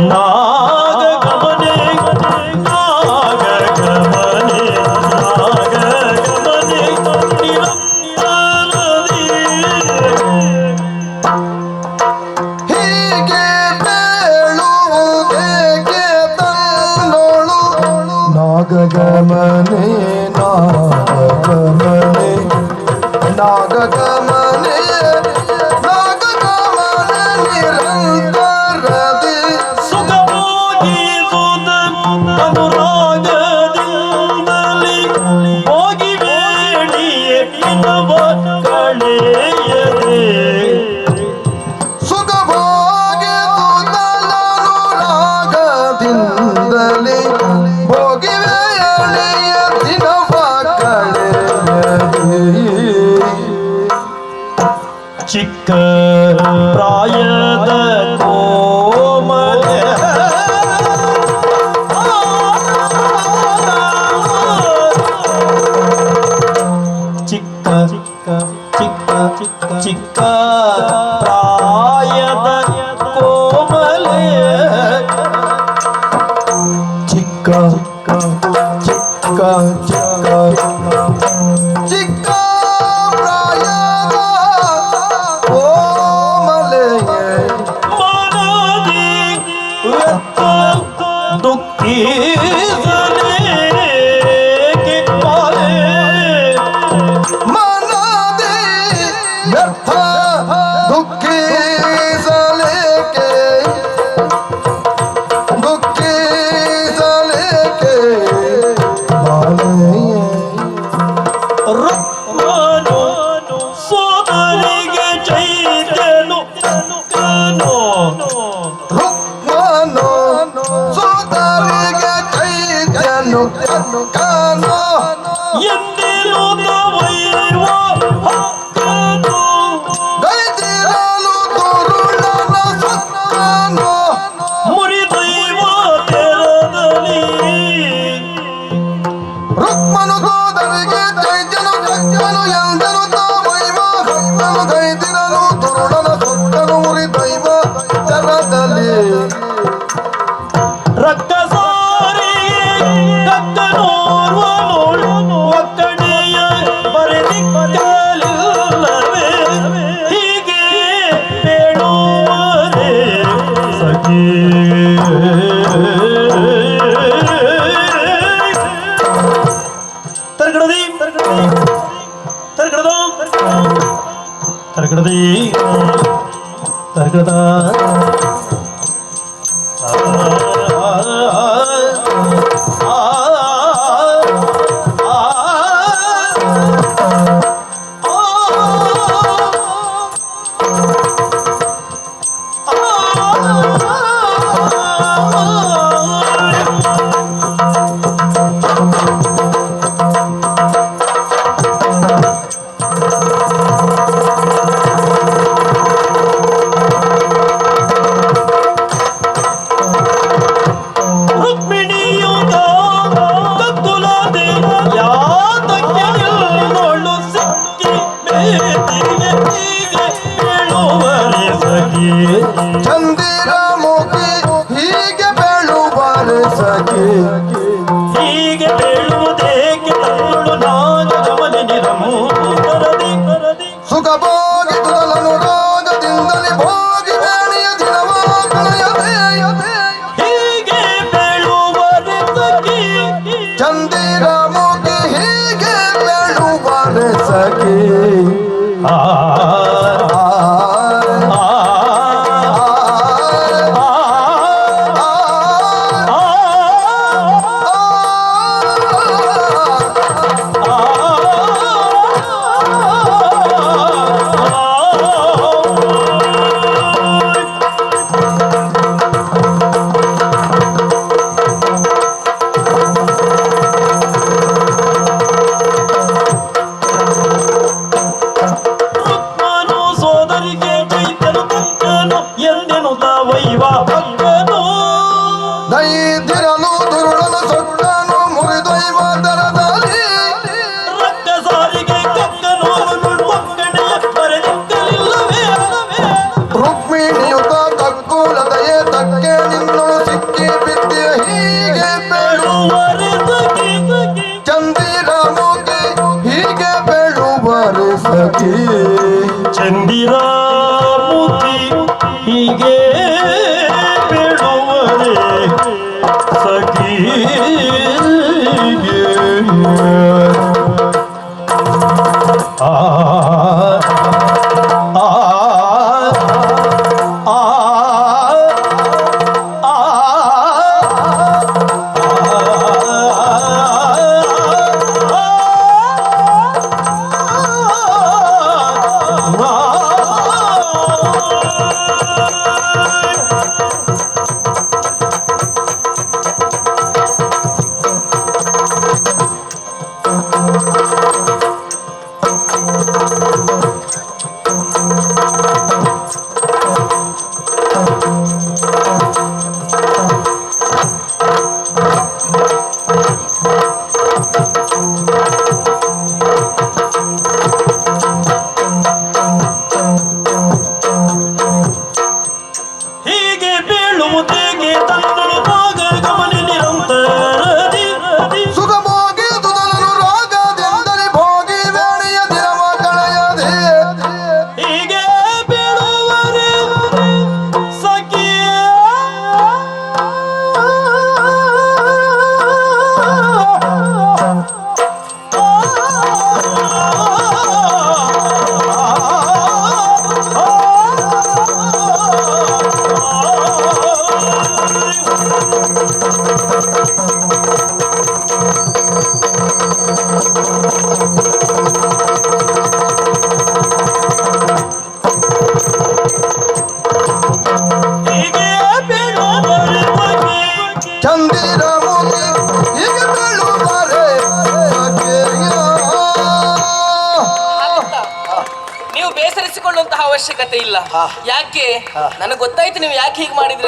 No.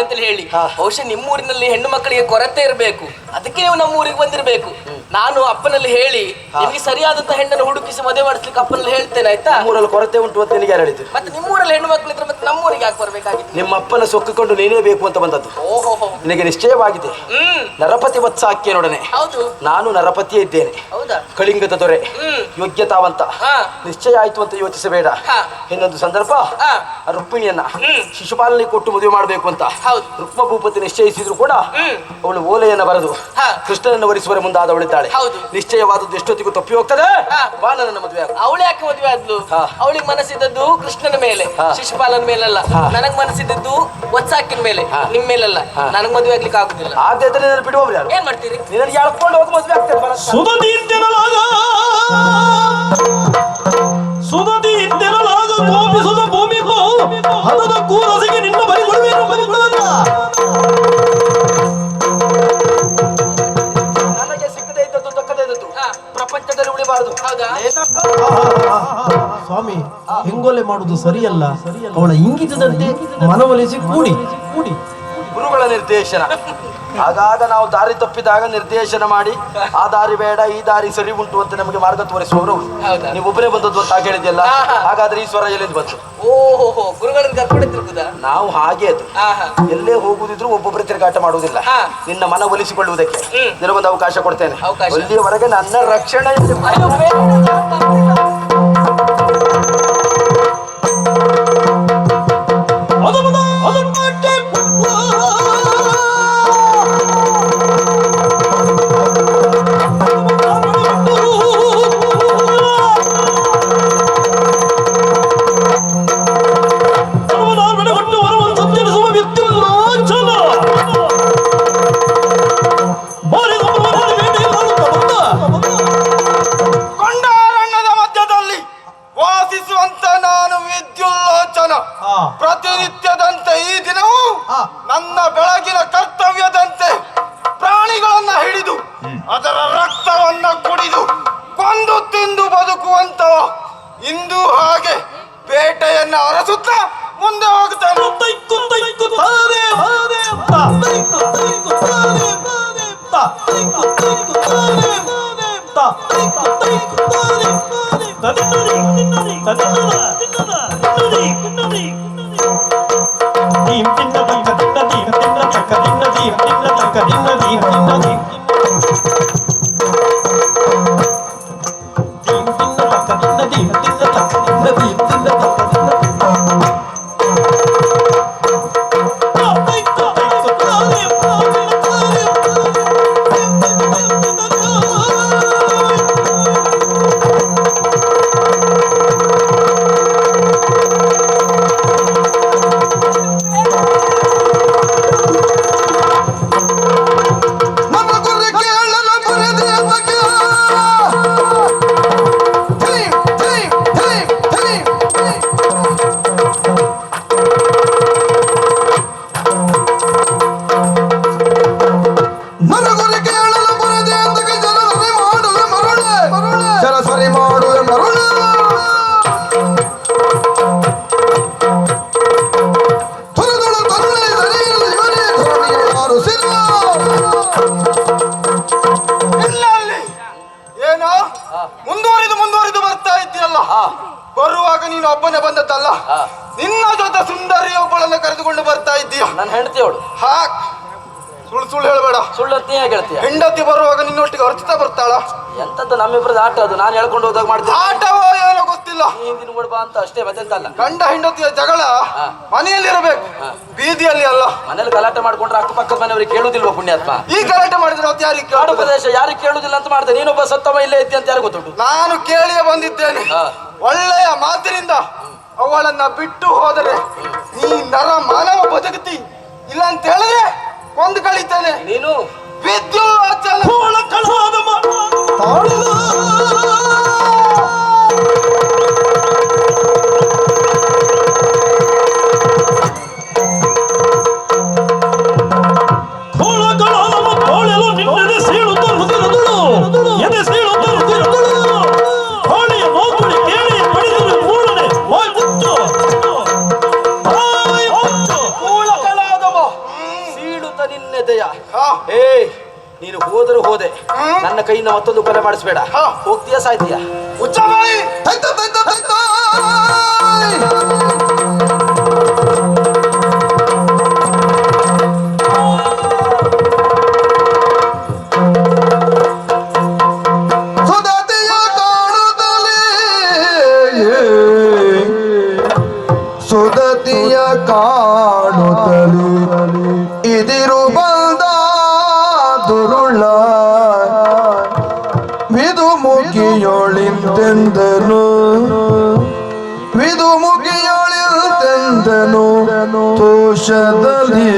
ಹೀಗೆ ಅಂತ ಹೇಳಿ ಬಹುಶಃ ನಿಮ್ಮೂರಿನಲ್ಲಿ ಹೆಣ್ಣು ಮಕ್ಕಳಿಗೆ ಕೊರತೆ ಇರಬೇಕು. ಅದಕ್ಕೆ ನೀವು ನಮ್ಮ ಊರಿಗೆ ಬಂದಿರಬೇಕು. ನಾನು ಅಪ್ಪನಲ್ಲಿ ಹೇಳಿ ನಿಮಗೆ ಸರಿಯಾದಂತ ಹೆಣ್ಣನ್ನು ಹುಡುಕಿಸಿ ಮದುವೆ ಮಾಡಿಸ್ಲಿಕ್ಕೆ ಅಪ್ಪನಲ್ಲಿ ಹೇಳ್ತೇನೆ ಆಯ್ತಾ? ನಮ್ಮೂರಲ್ಲಿ ಕೊರತೆ ಉಂಟು ಅಂತ ನಿನಗೆ ಯಾರು ಹೇಳಿದ್ದು ಮತ್ತೆ ನಿಮ್ಮೂರಲ್ಲಿ ಹೆಣ್ಣು ಮಕ್ಕಳಿದ್ರೆ ಮತ್ತೆ ನಮ್ಮೂರಿಗೆ ಯಾಕೆ ಬರ್ಬೇಕಾಗಿತ್ತು? ನಿಮ್ಮ ಅಪ್ಪನ ಸೊಕ್ಕಿಕೊಂಡು ನೀನೇ ಬೇಕು ಅಂತ ಬಂದದ್ದು. ಓಹೋ. ನಿನಗೆ ನಿಶ್ಚಯವಾಗಿದೆ. ನರಪತಿ ನರಪತಿ ವತ್ಸಾಕ್ಯನೊಡನೆ ಹೌದು. ನಾನು ನರಪತಿಯೇ ಇದ್ದೇನೆ. ಹೌದಾ? ಕಳಿಂಗದ ದೊರೆ. ಯೋಗ್ಯತಾವಂತ. ನಿಶ್ಚಯ ಆಯ್ತು ಅಂತ ಯೋಚಿಸಬೇಡ. ಇನ್ನೊಂದು ಸಂದರ್ಭ. ರುಕ್ಮಿಣಿಯನ್ನ ಶಿಶುಪಾಲನೆ ಕೊಟ್ಟು ಮದುವೆ ಮಾಡಬೇಕು ಅಂತ. ರುಕ್ಮ ಭೂಪತಿ ನಿಶ್ಚಯಿಸಿದ್ರು ಕೂಡ ಅವಳು ಓಲೆಯನ್ನ ಬರೆದು ಕೃಷ್ಣನನ್ನು ಕೃಷ್ಣನನ್ನು ವರಿಸುವರೆ ಮುಂದಾದವಳಿದ್ದಾಳೆ. ಹೌದು. ನಿಶ್ಚಯವಾದದ್ದು ಎಷ್ಟೊತ್ತಿಗೂ ತಪ್ಪಿ ಹೋಗ್ತದೆ ಹಾ. ಬಾ ನನ್ನ ಮದುವೆ. ಅವಳು ಯಾಕೆ ಮದುವೆ ಆದ್ಲು ಅವಳಿಗೆ ಮನಸ್ಸಿದ್ದದ್ದು ಕೃಷ್ಣನ ಮೇಲೆ. ಶಿಶುಪಾಲನ ಮೇಲಲ್ಲ ಅಲ್ಲ ನನಗ್ ಮನಸ್ಸಿದ್ದದ್ದು ವತ್ಸಾಕಿನ ಮೇಲೆ. ನಿಮ್ ಮೇಲಲ್ಲ. ನನಗ್ ಮದುವೆ ಆಗ್ಲಿಕ್ಕೆ ಆಗುದಿಲ್ಲ ಆದ್ರೆ ಬಿಡುವವ್ರು ಯಾರು ಏನ್ ಮಾಡ್ತೀರಿ ನಿನಗೆ ಎಳ್ಕೊಂಡು ಹೋಗಿ ಮದುವೆ ಆಗ್ತದೆ. ಸುಧದಿ ತೆರಲಾಗ ಸುಧದಿ ತೆರಲಾಗ ಕೋಪಿಸುದ ಭೂಮಿಗೂ ಹದದ ಕೂರಸಿಗೆ ನಿನ್ನ ಸ್ವಾಮಿ ಹೆಂಗೊಲೆ ಮಾಡುವುದು ಸರಿಯಲ್ಲ? ಅವಳ ಇಂಗಿತದಂತೆ ಮನವೊಲಿಸಿ ಕೂಡಿ ಕೂಡಿ. ಗುರುಗಳ ನಿರ್ದೇಶನ. ಆಗಾಗ ನಾವು ದಾರಿ ತಪ್ಪಿದಾಗ ನಿರ್ದೇಶನ ಮಾಡಿ ಆ ದಾರಿ ಬೇಡ ಈ ದಾರಿ ಸರಿ ಉಂಟು ಅಂತ ನಮಗೆ ಮಾರ್ಗ ತೋರಿಸುವವರು? ನೀವು ಒಬ್ಬರೇ ಬಂದದ್ದು ಅಂತ ಹೇಳಿದ್ಯಲ್ಲ. ಹಾಗಾದ್ರೆ ಈ ಸ್ವರ ಎಲ್ಲಿಂದ ಬಂತು ಓಹೋ ಗುರುಗಳನ್ನ ಕರ್ಕೊಂಡು ತಿರುಗುದಾ ನಾವು ಹಾಗೆ ಅದು ಎಲ್ಲೇ ಹೋಗುದಿದ್ರು ಒಬ್ಬೊಬ್ಬರು ತಿರುಗಾಟ ಮಾಡುವುದಿಲ್ಲ. ನಿನ್ನ ಮನ ಒಲಿಸಿಕೊಳ್ಳುವುದಕ್ಕೆ. ನಿನಗೊಂದು ಅವಕಾಶ ಕೊಡ್ತೇನೆ. ಅಲ್ಲಿಯವರೆಗೆ ನನ್ನ ರಕ್ಷಣೆ ನಮ್ಮ ಸುಳ್ಳು ಹೇಳಬೇಡ ಸುಳ್ಳು ಅಂತ ಹೇಗೆ ಹೇಳ್ತೀಯ? ಹೆಂಡತಿ ಬರುವಾಗ ನಿನ್ನೊಟ್ಟಿಗೆ ಅರ್ಚಿತ ಬರ್ತಾಳ? ಎಂತದ್ದು ನಮ್ಮಿಬ್ರದ್ದು ಆಟ ಅದು? ನಾನು ಹೇಳ್ಕೊಂಡು ಹೋದಾಗ ಮಾಡ್ತೀನಿ ಆಟವೋ ಏನೋ ಗೊತ್ತಿಲ್ಲ. ಹಿಂದಿನ ಕೂಡ ಬಾ ಅಂತ ಅಷ್ಟೇ ಬದಲ್ತಲ್ಲ ಗಂಡ ಹೆಂಡತಿಯ ಜಗಳ ಮನೆಯಲ್ಲಿ ಮನೆಯಲ್ಲಿರಬೇಕು ಬೀದಿಯಲ್ಲಿ ಅಲ್ಲ. ಮನೇಲಿ ಗಲಾಟೆ ಮಾಡ್ಕೊಂಡ್ರೆ ಅಕ್ಕಪಕ್ಕದ ಮನೆಯವರಿಗೆ ಕೇಳುದಿಲ್ವ ಪುಣ್ಯಾತ್ಮ? ಈ ಗಲಾಟೆ ಮಾಡಿದ್ರೆ ಅವತ್ತು ಯಾರಿಗೆ ಕಾಡು ಪ್ರದೇಶ ಯಾರಿಗೆ ಕೇಳುದಿಲ್ಲ ಅಂತ ಮಾಡ್ದೆ. ನೀನೊಬ್ಬ ಸತ್ತಮ ಇಲ್ಲೇ ಐತಿ ಅಂತ ಯಾರು ಗೊತ್ತುಂಟು? ನಾನು ಕೇಳಿಯೇ ಬಂದಿದ್ದೇನೆ. ಒಳ್ಳೆಯ ಮಾತಿನಿಂದ ಅವಳನ್ನ ಬಿಟ್ಟು ಹೋದರೆ ನೀ ನರ ಮಾನವ ಬದುಕುತ್ತಿ. ಇಲ್ಲ ಅಂತ ಹೇಳಿದ್ರೆ ಕೊಂದು ಕಳಿತಾನೆ ನೀನು ವಿದ್ಯುತ್ ತೋಳೆಲು. ನಿನ್ನೆದೆಯ ಹಾ. ಏ ನೀನು ಹೋದರೂ ಹೋದೆ. ನನ್ನ ಕೈಯಿಂದ ಮತ್ತೊಂದು ಕೊಲೆ ಮಾಡಿಸ್ಬೇಡ. ಹೋಗ್ತೀಯಾ ಸಾಯ್ತೀಯಾ? ವಿದು ತಂದನು ತೋಷದಲ್ಲಿ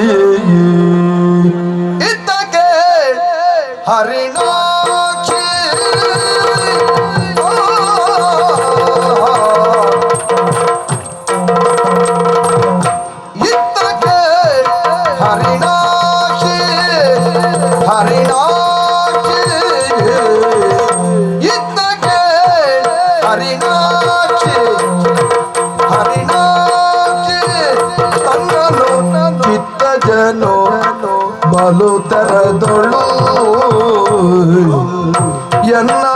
ಬಲು ತರದೊಳು ಎನ್ನನು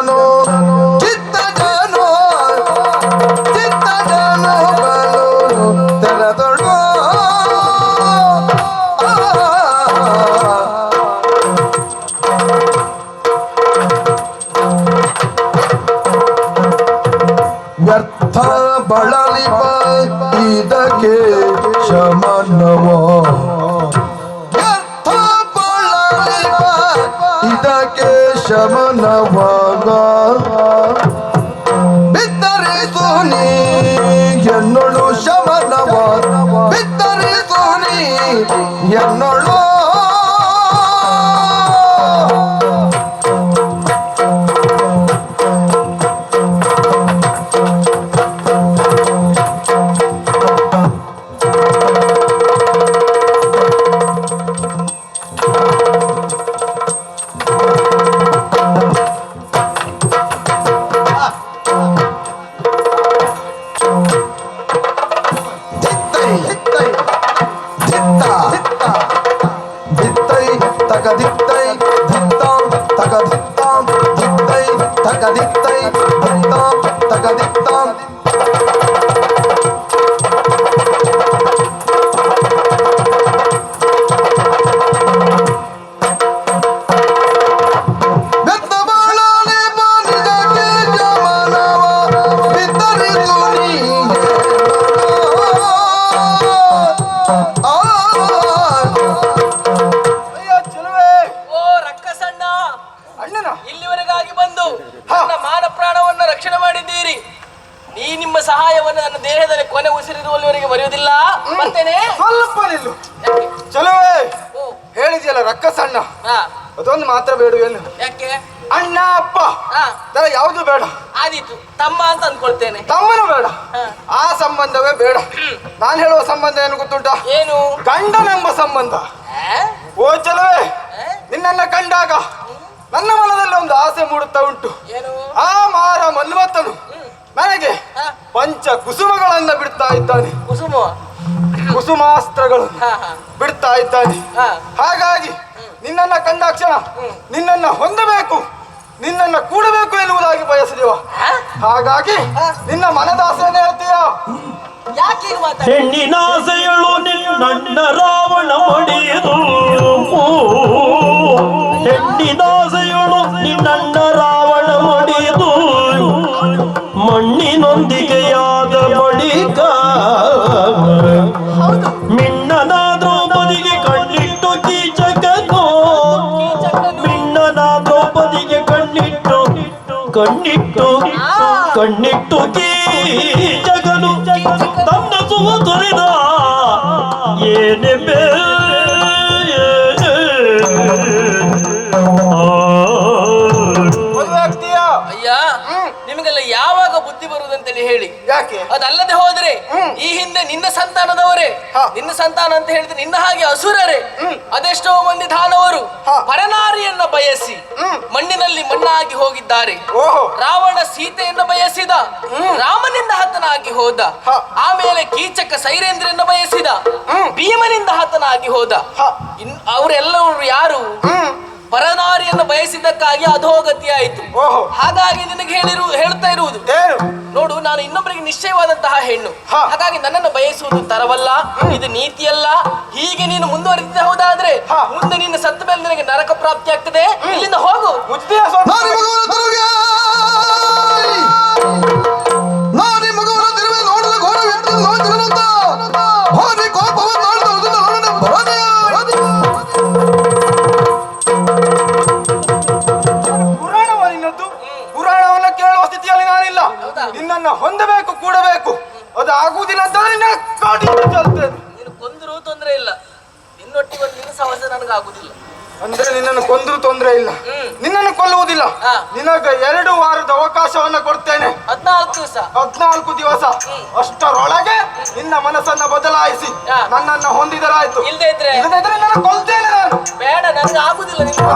نوادا 됐다. 됐다 ಸಹಾಯವನ್ನು ನನ್ನ ದೇಹದಲ್ಲಿ ಕೊನೆ ಉಸಿರಿರುವವರಿಗೆ ಬರೆಯುವುದಿಲ್ಲ. ಮತ್ತೇನೆ ಸ್ವಲ್ಪ ನಿಲ್ಲು. ಚಲುವೆ. ಹೇಳಿದ್ಯಲ್ಲ ರಕ್ಕ ಸಣ್ಣ. ಅದೊಂದು ಮಾತ್ರ ಬೇಡು ಏನು? ಯಾಕೆ? ಅಣ್ಣ ಅಪ್ಪ. ತರ ಯಾವುದು ಬೇಡ? ಆದೀತು. ತಮ್ಮ ಅಂತ ಅನ್ಕೊಳ್ತೇನೆ ತಮ್ಮನು ಬೇಡ. ಆ ಸಂಬಂಧವೇ ಬೇಡ. ನಾನು ಹೇಳುವ ಸಂಬಂಧ ಏನು ಗೊತ್ತುಂಟ? ಏನು? ಗಂಡನೆಂಬ ಸಂಬಂಧ. ಓ ಚಲೋ ನಿನ್ನನ್ನ ಕಂಡಾಗ ನನ್ನ ಮನದಲ್ಲಿ ಒಂದು ಆಸೆ ಮೂಡುತ್ತಾ ಉಂಟು. ಆ ಮಾರ ಮಲ್ವತ್ತನು ನನಗೆ ಪಂಚ ಕುಸುಮಗಳನ್ನ ಬಿಡ್ತಾ ಇದ್ದಾನೆ. ಕುಸುಮ? ಕುಸುಮಾಸ್ತ್ರಗಳು ಬಿಡ್ತಾ ಇದ್ದಾನೆ. ಹಾಗಾಗಿ ನಿನ್ನನ್ನ ಕಂಡಾಕ್ಷಣ ನಿನ್ನನ್ನ ಹೊಂದಬೇಕು ನಿನ್ನನ್ನ ಕೂಡಬೇಕು ಎನ್ನುವುದಾಗಿ ಬಯಸಿದೆವ ಹಾಗಾಗಿ ನಿನ್ನ ಮನದಾಸೆಯನ್ನು ಹೇಳ್ತೀಯ? ಹೆಣ್ಣಿನಾಸೆಯಳು ನಿನ್ನ ರಾವಣ ಮಡಿಯದು ಹೆಣ್ಣಿನಾಸೆಯಳು ನಿನ್ನ ರಾವಣ ಮಡಿದು ಮಣ್ಣಿನೊಂದಿಗೆಯಾದ ಬಳಿಕ ಮಿಣ್ಣನ ದ್ರೌಪದಿಗೆ ಕಣ್ಣಿಟ್ಟು ಕೀಚಕನು ಮಿಣ್ಣನ ದ್ರೌಪದಿಗೆ ಕಣ್ಣಿಟ್ಟು ಕಣ್ಣಿಟ್ಟು ಕಣ್ಣಿಟ್ಟು ಕೀಚಕನು. ತನ್ನ ಸುಮ ತೊರೆದ ಏನೆ ಬೇ ಯಾಕೆ? ಅದಲ್ಲದೆ ಹೋದ್ರೆ ಈ ಹಿಂದೆ ನಿನ್ನ ಸಂತಾನದವರೇ. ನಿನ್ನ ಸಂತಾನ ಅಂತ ಹೇಳಿದ್ರೆ ನಿನ್ನ ಹಾಗೆ ಅಸುರರೇ. ಅದೆಷ್ಟೋ ಮಂದಿ ದಾನವರು ಪರನಾರಿಯನ್ನ ಬಯಸಿ ಮಣ್ಣಿನಲ್ಲಿ ಮಣ್ಣಾಗಿ ಹೋಗಿದ್ದಾರೆ. ರಾವಣ ಸೀತೆಯನ್ನ ಬಯಸಿದ ರಾಮನಿಂದ ಹತನಾಗಿ ಹೋದ ಆಮೇಲೆ ಕೀಚಕ ಸೈರೇಂದ್ರನ್ನ ಬಯಸಿದ ಭೀಮನಿಂದ ಹತನಾಗಿ ಹೋದ. ಅವರೆಲ್ಲರೂ ಯಾರು? ಪರನಾರಿಯನ್ನು ಬಯಸಿದ್ದಕ್ಕಾಗಿ ಅಧೋಗತಿ ಆಯಿತು. ಓಹೋ. ಹಾಗಾಗಿ ನಿನಗೆ ಹೇಳಿರು ಹೇಳ್ತಾ ಇರುವುದು. ನೋಡು ನಾನು ಇನ್ನೊಬ್ಬರಿಗೆ ನಿಶ್ಚಯವಾದಂತಹ ಹೆಣ್ಣು. ಹಾ. ಹಾಗಾಗಿ ನನ್ನನ್ನು ಬಯಸುವುದು ತರವಲ್ಲ ಇದು ನೀತಿಯಲ್ಲ. ಹೀಗೆ ನೀನು ಮುಂದುವರಿದ ಹೋದಾದ್ರೆ ಹಾ. ಮುಂದೆ ನಿನ್ನ ಸತ್ತ ಮೇಲೆ ನಿನಗೆ ನರಕ ಪ್ರಾಪ್ತಿ ಆಗ್ತದೆ. ಇಲ್ಲಿಂದ ಹೋಗು. ನಿನ್ನನ್ನ ಹೊಂದಬೇಕು ಕೂಡಬೇಕು. ಅದು ಆಗುವುದಿಲ್ಲ ಅಂತಂದ್ರೆ ನಿನ್ನ ಚಲ್ತೇನೆ ನೀನು ಕೊಂದರೂ ತೊಂದರೆ ಇಲ್ಲ. ನಿನ್ನೊಟ್ಟಿಗೆ ಒಂದು ನಿನ್ನ ಸಹವಾಸ ನನಗೆ ಆಗುದಿಲ್ಲ. ಅಂದ್ರೆ ನಿನ್ನನ್ನು ಕೊಂದ್ರು ತೊಂದರೆ ಇಲ್ಲ. ನಿನ್ನನ್ನು ಕೊಲ್ಲುವುದಿಲ್ಲ. ನಿನಗೆ ಎರಡು ವಾರದ ಅವಕಾಶವನ್ನ ಕೊಡ್ತೇನೆ. ಹದ್ನಾಲ್ಕು ದಿವಸ. ಹದ್ನಾಲ್ಕು ದಿವಸ. ಅಷ್ಟರೊಳಗೆ ನಿನ್ನ ಮನಸ್ಸನ್ನ ಬದಲಾಯಿಸಿ. ನನ್ನನ್ನ ಹೊಂದಿದರಾಯ್ತು. ಇಲ್ಲದೇ ಇದ್ರೆ? ನಾನು ನನ್ನ ಕೊಲ್ತೇನೆ ನಾನು. ಬೇಡ ನನಗೆ ಆಗುದಿಲ್ಲ ನಿನ್ನ.